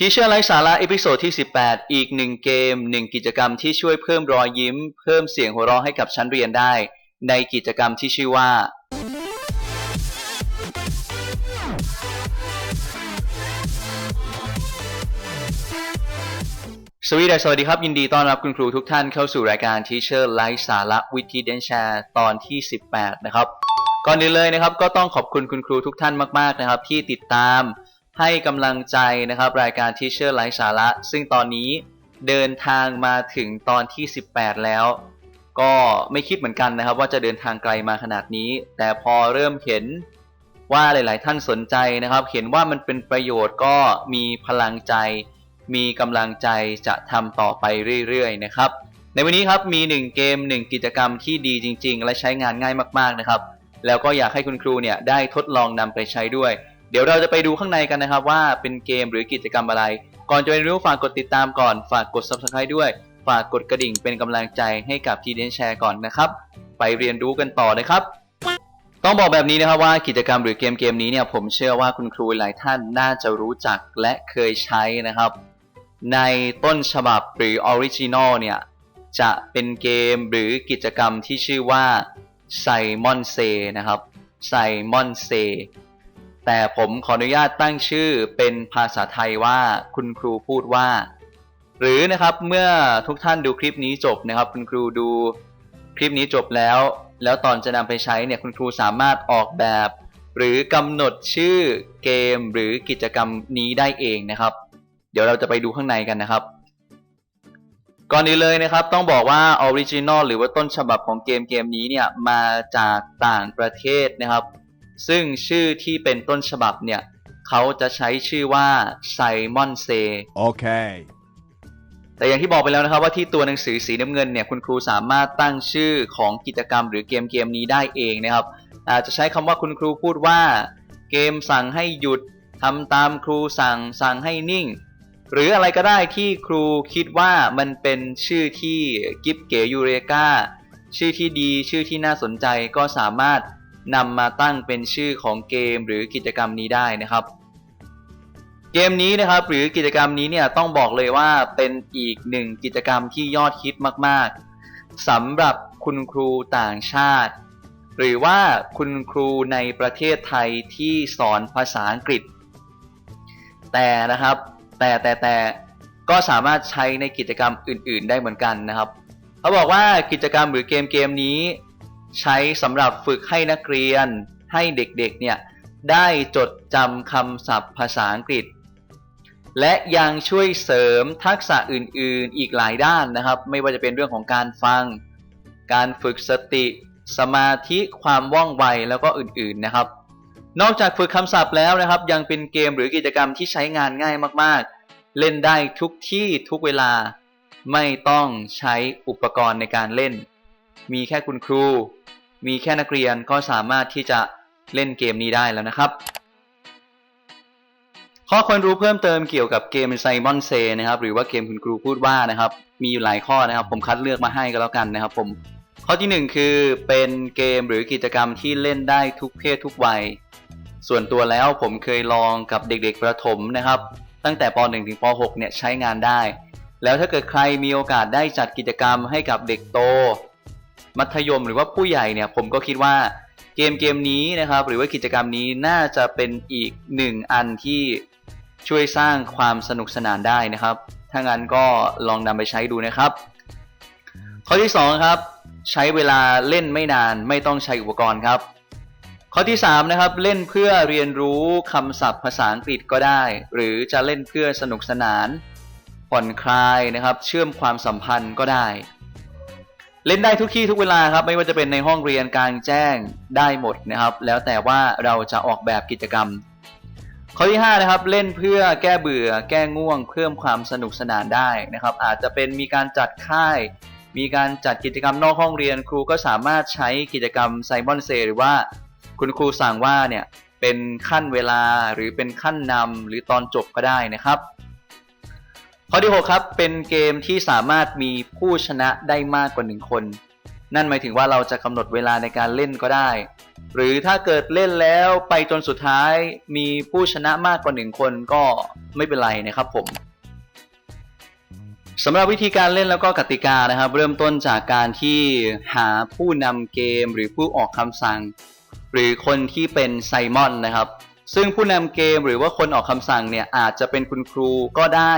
ทีเชื่อไร้สาระเอพิโซดที่ 18 อีกหนึ่งเกมหนึ่งกิจกรรมที่ช่วยเพิ่มรอยยิ้ม เพิ่มเสียงหัวเราะให้กับชั้นเรียนได้ ในกิจกรรมที่ชื่อว่า สวีดัสสวัสดีครับ ยินดีต้อนรับคุณครูทุกท่านเข้าสู่รายการ Teacher ไร้สาระวิธีเดนแชร์ตอนที่ 18 นะครับ ก่อนอื่นเลยนะครับ ก็ต้องขอบคุณคุณครูทุกท่านมาก ๆ นะครับ ที่ติดตาม ให้กำลังใจนะครับรายการ Teacher ไร้สาระ ซึ่งตอนนี้เดินทางมาถึงตอนที่ 18 แล้ว ก็ไม่คิดเหมือนกันนะครับ ว่าจะเดินทางไกลมาขนาดนี้ แต่พอเริ่มเห็นว่าหลาย ๆ ท่านสนใจนะครับ เห็นว่ามันเป็นประโยชน์ก็มีพลังใจ มีกำลังใจจะทำต่อไปเรื่อย ๆ นะครับ ในวันนี้ครับมี 1 เกม 1 กิจกรรมที่ดีจริง ๆ และใช้งานง่ายมาก ๆ นะครับ แล้วก็อยากให้คุณครูเนี่ยได้ทดลองนำไปใช้ด้วย เดี๋ยวเราจะไปดูข้างในกันนะครับว่าเป็นเกมหรือกิจกรรมอะไร ก่อนจะไปรู้ฝากกดติดตามก่อน ฝากกด subscribe ด้วย ฝากกดกระดิ่งเป็นกำลังใจให้กับทีเดนแชร์ก่อนนะครับ ไปเรียนรู้กันต่อนะครับ ต้องบอกแบบนี้นะครับว่ากิจกรรมหรือเกมเกมนี้เนี่ยผมเชื่อว่าคุณครูหลายท่านน่าจะรู้จักและเคยใช้นะครับ ในต้นฉบับหรือออริจินอลเนี่ยจะเป็นเกมหรือกิจกรรมที่ชื่อว่าไซมอนเซนะครับไซมอนเซ แต่ผมขออนุญาตตั้งชื่อเป็นภาษาไทยว่าคุณครูพูดว่า หรือนะครับเมื่อทุกท่านดูคลิปนี้จบนะครับ คุณครูดูคลิปนี้จบแล้ว แล้วตอนจะนำไปใช้เนี่ยคุณครูสามารถออกแบบ หรือกำหนดชื่อเกมหรือกิจกรรมนี้ได้เองนะครับ เดี๋ยวเราจะไปดูข้างในกันนะครับก่อนอื่นเลยนะครับต้องบอกว่าออริจินอลหรือว่าต้นฉบับของเกมเกมนี้เนี่ยมาจากต่างประเทศนะครับ ซึ่งชื่อที่เป็นต้นฉบับเนี่ย เขาจะใช้ชื่อว่าไซมอนเซ Okay. แต่อย่างที่บอกไปแล้วนะครับว่าที่ตัวหนังสือสีน้ำเงินเนี่ย คุณครูสามารถตั้งชื่อของกิจกรรมหรือเกมเกมนี้ได้เองนะครับ อาจจะใช้คำว่าคุณครูพูดว่า เกมสั่งให้หยุดทำตามครูสั่งสั่งให้นิ่ง หรืออะไรก็ได้ที่ครูคิดว่ามันเป็นชื่อที่กิฟเก๋ยูเรกาชื่อที่ดีชื่อที่น่าสนใจก็สามารถ นำมาตั้งเป็นชื่อของเกมหรือกิจกรรมนี้ได้นะครับ เกมนี้นะครับหรือกิจกรรมนี้เนี่ยต้องบอกเลยว่าเป็นอีกหนึ่งกิจกรรมที่ยอดฮิตมาก ๆสำหรับคุณครูต่างชาติ หรือว่าคุณครูในประเทศไทยที่สอนภาษาอังกฤษ แต่นะครับแต่แต่แต่ก็สามารถใช้ในกิจกรรมอื่น ๆ ได้เหมือนกันนะครับ เขาบอกว่ากิจกรรมหรือเกมเกมนี้ ใช้สำหรับฝึกให้นักเรียน ให้เด็กๆเนี่ยได้จดจำคำศัพท์ภาษาอังกฤษ และยังช่วยเสริมทักษะอื่นๆอีกหลายด้านนะครับ ไม่ว่าจะเป็นเรื่องของการฟัง การฝึกสติ สมาธิความว่องไวแล้วก็อื่นๆนะครับ นอกจากฝึกคำศัพท์แล้วนะครับ ยังเป็นเกมหรือกิจกรรมที่ใช้งานง่ายมากๆ เล่นได้ทุกที่ทุกเวลา ไม่ต้องใช้อุปกรณ์ในการเล่น มีแค่คุณครู มีแค่นักเรียนก็สามารถที่จะเล่นเกมนี้ได้แล้วนะครับ ข้อควรรู้เพิ่มเติมเกี่ยวกับเกมไซมอนเซนะครับหรือว่าเกมคุณครูพูดว่านะครับ มีอยู่หลายข้อนะครับ ผมคัดเลือกมาให้ก็แล้วกันนะครับ ผมข้อที่หนึ่งคือเป็นเกมหรือกิจกรรมที่เล่นได้ทุกเพศทุกวัย ส่วนตัวแล้วผมเคยลองกับเด็กๆประถมนะครับ ตั้งแต่ป .1 ถึงป .6 เนี่ยใช้งานได้ แล้วถ้าเกิดใครมีโอกาสได้จัดกิจกรรมให้กับเด็กโต มัธยมหรือว่าผู้ใหญ่เนี่ยผมก็คิดว่าเกมเกมนี้นะครับ หรือว่ากิจกรรมนี้น่าจะเป็นอีกหนึ่งอันที่ช่วยสร้างความสนุกสนานได้นะครับ ถ้างั้นก็ลองนำไปใช้ดูนะครับ ข้อที่สองครับใช้เวลาเล่นไม่นานไม่ต้องใช้อุปกรณ์ครับ ข้อที่3นะครับเล่นเพื่อเรียนรู้คำศัพท์ภาษาอังกฤษก็ได้ หรือจะเล่นเพื่อสนุกสนานผ่อนคลายนะครับ เชื่อมความสัมพันธ์ก็ได้ เล่นได้ทุกที่ทุกเวลาครับ ไม่ว่าจะเป็นในห้องเรียนกลางแจ้งได้หมดนะครับ แล้วแต่ว่าเราจะออกแบบกิจกรรม ข้อที่5นะครับเล่นเพื่อแก้เบื่อ แก้ง่วง เพิ่มความสนุกสนานได้นะครับ อาจจะเป็นมีการจัดค่าย มีการจัดกิจกรรมนอกห้องเรียนครูก็สามารถใช้กิจกรรมไซมอนเซหรือว่าคุณครูสั่งว่าเนี่ยเป็นขั้นเวลาหรือเป็นขั้นนำหรือตอนจบก็ได้นะครับ ข้อที่ 6 ครับ เป็นเกมที่สามารถมีผู้ชนะได้มากกว่า 1 คน นั่นหมายถึงว่าเราจะกำหนดเวลาในการเล่นก็ได้ หรือถ้าเกิดเล่นแล้วไปจนสุดท้ายมีผู้ชนะมากกว่าหนึ่งคนก็ไม่เป็นไรนะครับผมสำหรับวิธีการเล่นแล้วก็กติกานะครับ เริ่มต้นจากการที่หาผู้นำเกมหรือผู้ออกคำสั่ง หรือคนที่เป็นไซมอนนะครับ ซึ่งผู้นำเกมหรือว่าคนออกคำสั่งเนี่ยอาจจะเป็นคุณครูก็ได้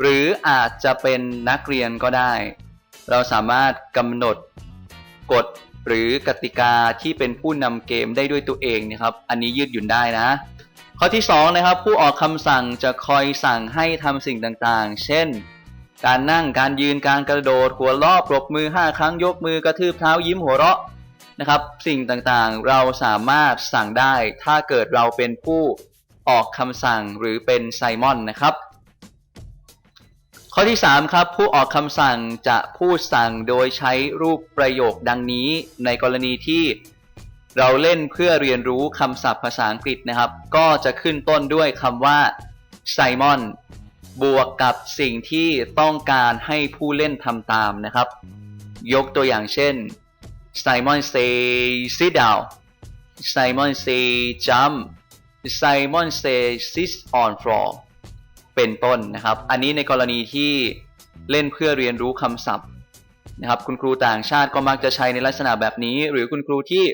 หรืออาจจะเป็นนักเรียนก็ได้ เราสามารถกำหนดกฎหรือกติกาที่เป็นผู้นำเกมได้ด้วยตัวเองนะครับ อันนี้ยืดหยุ่นได้นะ ข้อที่2นะครับผู้ออกคำสั่งจะคอยสั่งให้ทำสิ่งต่างๆ เช่น การนั่งการยืนการกระโดดหัวล้อปรบมือ 5 ครั้งยกมือกระทืบเท้ายิ้มหัวเราะนะครับสิ่งต่างๆเราสามารถสั่งได้ ถ้าเกิดเราเป็นผู้ออกคำสั่งหรือเป็นไซมอนนะครับ ข้อที่ 3 ครับ ผู้ออกคำสั่งจะพูดสั่งโดยใช้รูปประโยคดังนี้ ในกรณีที่เราเล่นเพื่อเรียนรู้คำศัพท์ภาษาอังกฤษนะครับ ก็จะขึ้นต้นด้วยคำว่าไซมอนบวกกับสิ่งที่ต้องการให้ผู้เล่นทำตามนะครับ ยกตัวอย่างเช่น Simon say sit down Simon say jump Simon say sit on floor เป็นต้นนะครับ อันนี้ในกรณีที่เล่นเพื่อเรียนรู้คำศัพท์นะครับ คุณครูต่างชาติก็มักจะใช้ในลักษณะแบบนี้ หรือคุณครูที่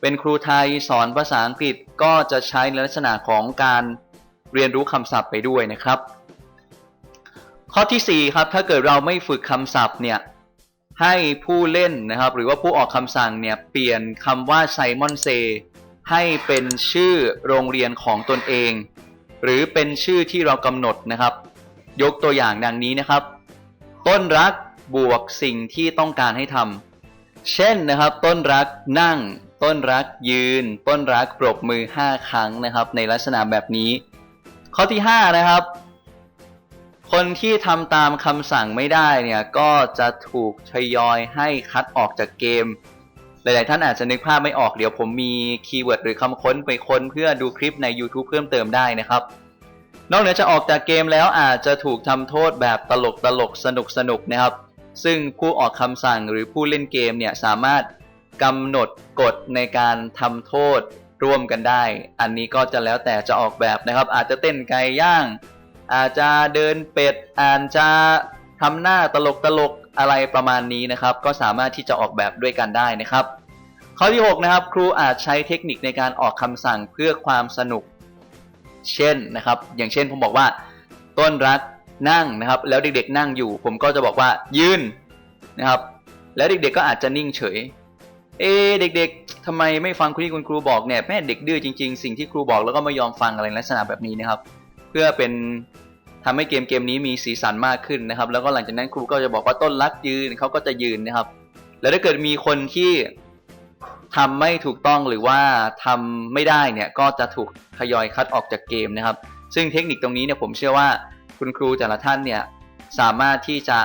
เป็นครูไทยสอนภาษาอังกฤษก็จะใช้ในลักษณะของการเรียนรู้คำศัพท์ไปด้วยนะครับ ข้อที่4ครับถ้าเกิดเราไม่ฝึกคำศัพท์เนี่ยให้ผู้เล่นนะครับ หรือว่าผู้ออกคำสั่งเนี่ยเปลี่ยนคำว่าไซมอนเซให้เป็นชื่อโรงเรียนของตนเอง หรือเป็นชื่อที่เรากำหนดนะครับ ยกตัวอย่างดังนี้นะครับ ต้นรักบวกสิ่งที่ต้องการให้ทำเช่นนะครับ ต้นรักนั่ง ต้นรักยืน ต้นรักปรบมือ 5 ครั้งนะครับ ในลักษณะแบบนี้ ข้อที่ 5 นะครับ คนที่ทำตามคำสั่งไม่ได้เนี่ยก็จะถูกทยอยให้คัดออกจากเกม หลาย ๆ ท่านอาจจะนึกภาพไม่ออกเดี๋ยวผมมีคีย์เวิร์ดหรือคำค้นไปค้นเพื่อดูคลิปใน YouTube เพิ่มเติมได้นะครับ นอกเหนือจากออกจากเกมแล้วอาจจะถูกทำโทษแบบตลกตลกสนุกสนุกนะครับ ซึ่งผู้ออกคำสั่งหรือผู้เล่นเกมเนี่ยสามารถกำหนดกฎในการทำโทษร่วมกันได้ อันนี้ก็จะแล้วแต่จะออกแบบนะครับ อาจจะเต้นไก่ย่าง อาจจะเดินเป็ดอาจจะทำหน้าตลกตลก อะไรประมาณนี้นะครับ ก็สามารถที่จะออกแบบด้วยกันได้นะครับ ข้อที่ 6 นะครับ ครูอาจใช้เทคนิคในการออกคำสั่งเพื่อความสนุก เช่นนะครับ อย่างเช่นผมบอกว่า ต้นรักนั่งนะครับ แล้วเด็กๆ นั่งอยู่ ผมก็จะบอกว่ายืนนะครับ แล้วเด็กๆ ก็อาจจะนิ่งเฉย เอเด็กๆทำไมไม่ฟังคุณที่คุณครูบอกเนี่ยแม่เด็กดื้อจริง ๆ สิ่งที่ครูบอกแล้วก็ไม่ยอมฟังอะไรลักษณะแบบนี้นะครับ เพื่อเป็น ทำให้เกมเกมนี้มีสีสันมากขึ้นนะครับ แล้วก็หลังจากนั้นครูก็จะบอกว่าต้นรักยืนเขาก็จะยืนนะครับ แล้วถ้าเกิดมีคนที่ทำไม่ถูกต้องหรือว่าทำไม่ได้เนี่ยก็จะถูกทยอยคัดออกจากเกมนะครับ ซึ่งเทคนิคตรงนี้เนี่ยผมเชื่อว่าคุณครูแต่ละท่านเนี่ยสามารถที่จะ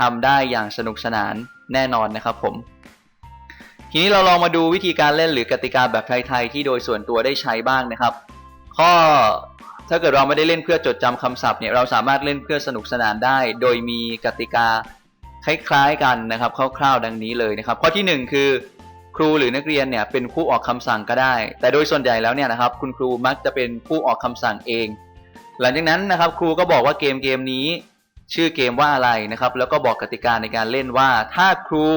ทำได้อย่างสนุกสนานแน่นอนนะครับผมทีนี้เราลองมาดูวิธีการเล่นหรือกติกาแบบไทยๆที่โดยส่วนตัวได้ใช้บ้างนะครับ ข้อ ถ้าเกิดเราไม่ได้เล่นเพื่อจดจำคำศัพท์เนี่ยเราสามารถเล่นเพื่อสนุกสนานได้ โดยมีกติกาคล้ายๆกันนะครับคร่าวๆดังนี้เลยนะครับ ข้อที่หนึ่งคือครูหรือนักเรียนเนี่ยเป็นผู้ออกคำสั่งก็ได้ แต่โดยส่วนใหญ่แล้วเนี่ยนะครับคุณครูมักจะเป็นผู้ออกคำสั่งเอง หลังจากนั้นนะครับครูก็บอกว่าเกมเกมนี้ ชื่อเกมว่าอะไรนะครับ แล้วก็บอกกติกาในการเล่นว่า ถ้าครู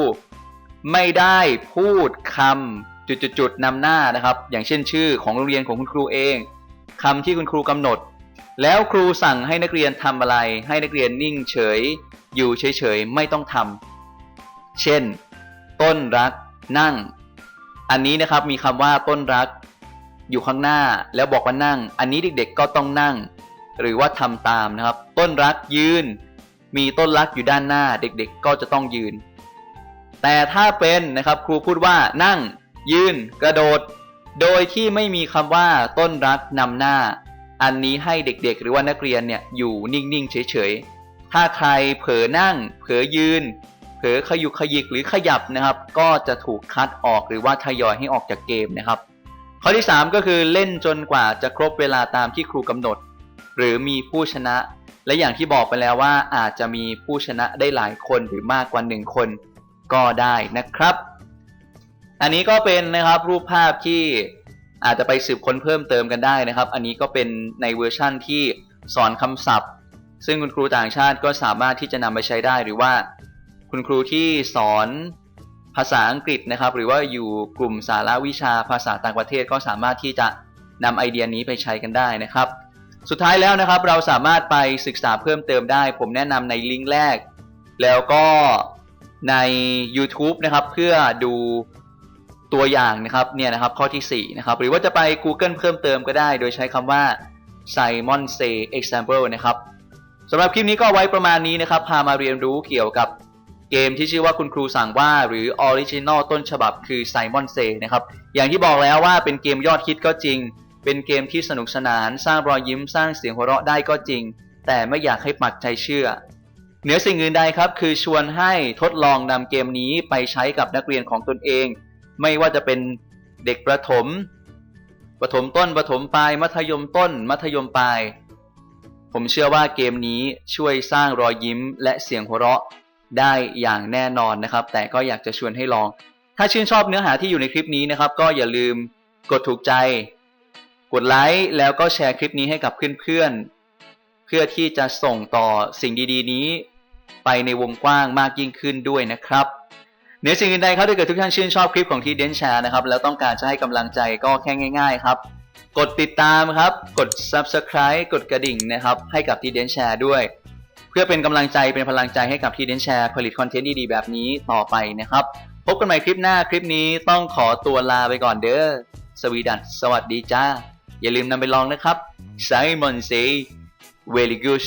ไม่ได้พูดคำจุดๆๆนำหน้านะครับ อย่างเช่นชื่อของโรงเรียนของคุณครูเอง คำที่คุณครูกำหนด แล้วครูสั่งให้นักเรียนทำอะไร ให้นักเรียนนิ่งเฉย อยู่เฉยๆไม่ต้องทำเช่น ต้นรัก นั่ง อันนี้นะครับมีคำว่าต้นรัก อยู่ข้างหน้าแล้วบอกว่านั่ง อันนี้เด็กๆก็ต้องนั่ง หรือว่าทำตามนะครับ ต้นรักยืน มีต้นรักอยู่ด้านหน้า เด็กๆ ก็จะต้องยืน แต่ถ้าเป็นนะครับครูพูดว่านั่ง ยืน กระโดด โดยที่ไม่มีคำว่าต้นรักนำหน้า อันนี้ให้เด็กๆ หรือว่านักเรียนเนี่ยอยู่นิ่งๆ เฉยๆ ถ้าใครเผลอนั่ง เผลอยืน เผลอขยุกขยิกหรือขยับนะครับ ก็จะถูกคัดออกหรือว่าทยอยให้ออกจากเกมนะครับ ข้อที่ 3 ก็คือเล่นจนกว่าจะครบเวลาตามที่ครูกำหนด หรือมีผู้ชนะ และอย่างที่บอกไปแล้วว่าอาจจะมีผู้ชนะได้หลายคนหรือมากกว่า 1 คนก็ได้นะครับ อันนี้ก็เป็นนะครับรูปภาพที่อาจจะไปสืบค้นเพิ่มเติมกันได้นะครับ อันนี้ก็เป็นในเวอร์ชั่นที่สอนคำศัพท์ ซึ่งคุณครูต่างชาติก็สามารถที่จะนำไปใช้ได้หรือว่า คุณครูที่สอนภาษาอังกฤษนะครับ หรือว่าอยู่กลุ่มสาระวิชาภาษาต่างประเทศก็สามารถที่จะนำไอเดียนี้ไปใช้กันได้นะครับ สุดท้ายแล้วนะครับเราสามารถไปศึกษาเพิ่มเติมได้ ผมแนะนำในลิงก์แรก แล้วก็ใน YouTube นะครับเพื่อดู ตัวอย่างนะครับเนี่ยนะครับข้อที่4นะครับหรือว่าจะไป Google เพิ่มเติมก็ได้ โดยใช้คำว่า Simon Say Example นะครับสำหรับคลิปนี้ก็ไว้ประมาณนี้นะครับ พามาเรียนรู้เกี่ยวกับเกมที่ชื่อว่าคุณครูสั่งว่าหรือ Original ต้นฉบับคือ Simon Say นะครับ อย่างที่บอกแล้วว่าเป็นเกมยอดฮิตก็จริง เป็นเกมที่สนุกสนาน สร้างรอยยิ้มสร้างเสียงหัวเราะได้ก็จริง แต่ไม่อยากให้ปักใจเชื่อ เหนือสิ่งอื่นใดครับ คือชวนให้ทดลองนำเกมนี้ไปใช้กับนักเรียนของตนเอง ไม่ว่าจะเป็นเด็กประถม ประถมต้นประถมปลาย มัธยมต้น มัธยมปลาย ผมเชื่อว่าเกมนี้ช่วยสร้างรอยยิ้มและเสียงหัวเราะได้อย่างแน่นอนนะครับ แต่ก็อยากจะชวนให้ลอง ถ้าชื่นชอบเนื้อหาที่อยู่ในคลิปนี้นะครับ ก็อย่าลืมกดถูกใจ กดไลค์แล้วก็แชร์คลิปนี้ให้กับเพื่อนๆ เพื่อที่จะส่งต่อสิ่งดีๆ นี้ ไปในวงกว้างมากยิ่งขึ้นด้วยนะครับ เหนือสิ่งอื่นใดครับถ้าเกิดทุกท่านชื่นชอบคลิปของทีเดนแชร์นะครับแล้วต้องการจะให้กำลังใจก็แค่ง่าย ๆ ครับ กดติดตามครับ กด subscribe กดกระดิ่งนะครับให้กับทีเดนแชร์ด้วย เพื่อเป็นกำลังใจเป็นพลังใจให้กับทีเดนแชร์ผลิตคอนเทนต์ดีๆแบบนี้ต่อไปนะครับ พบกันใหม่คลิปหน้าคลิปนี้ต้องขอตัวลาไปก่อนเด้อสวีดัสสวัสดีจ้าอย่าลืมนำไปลองนะครับ Simon say very good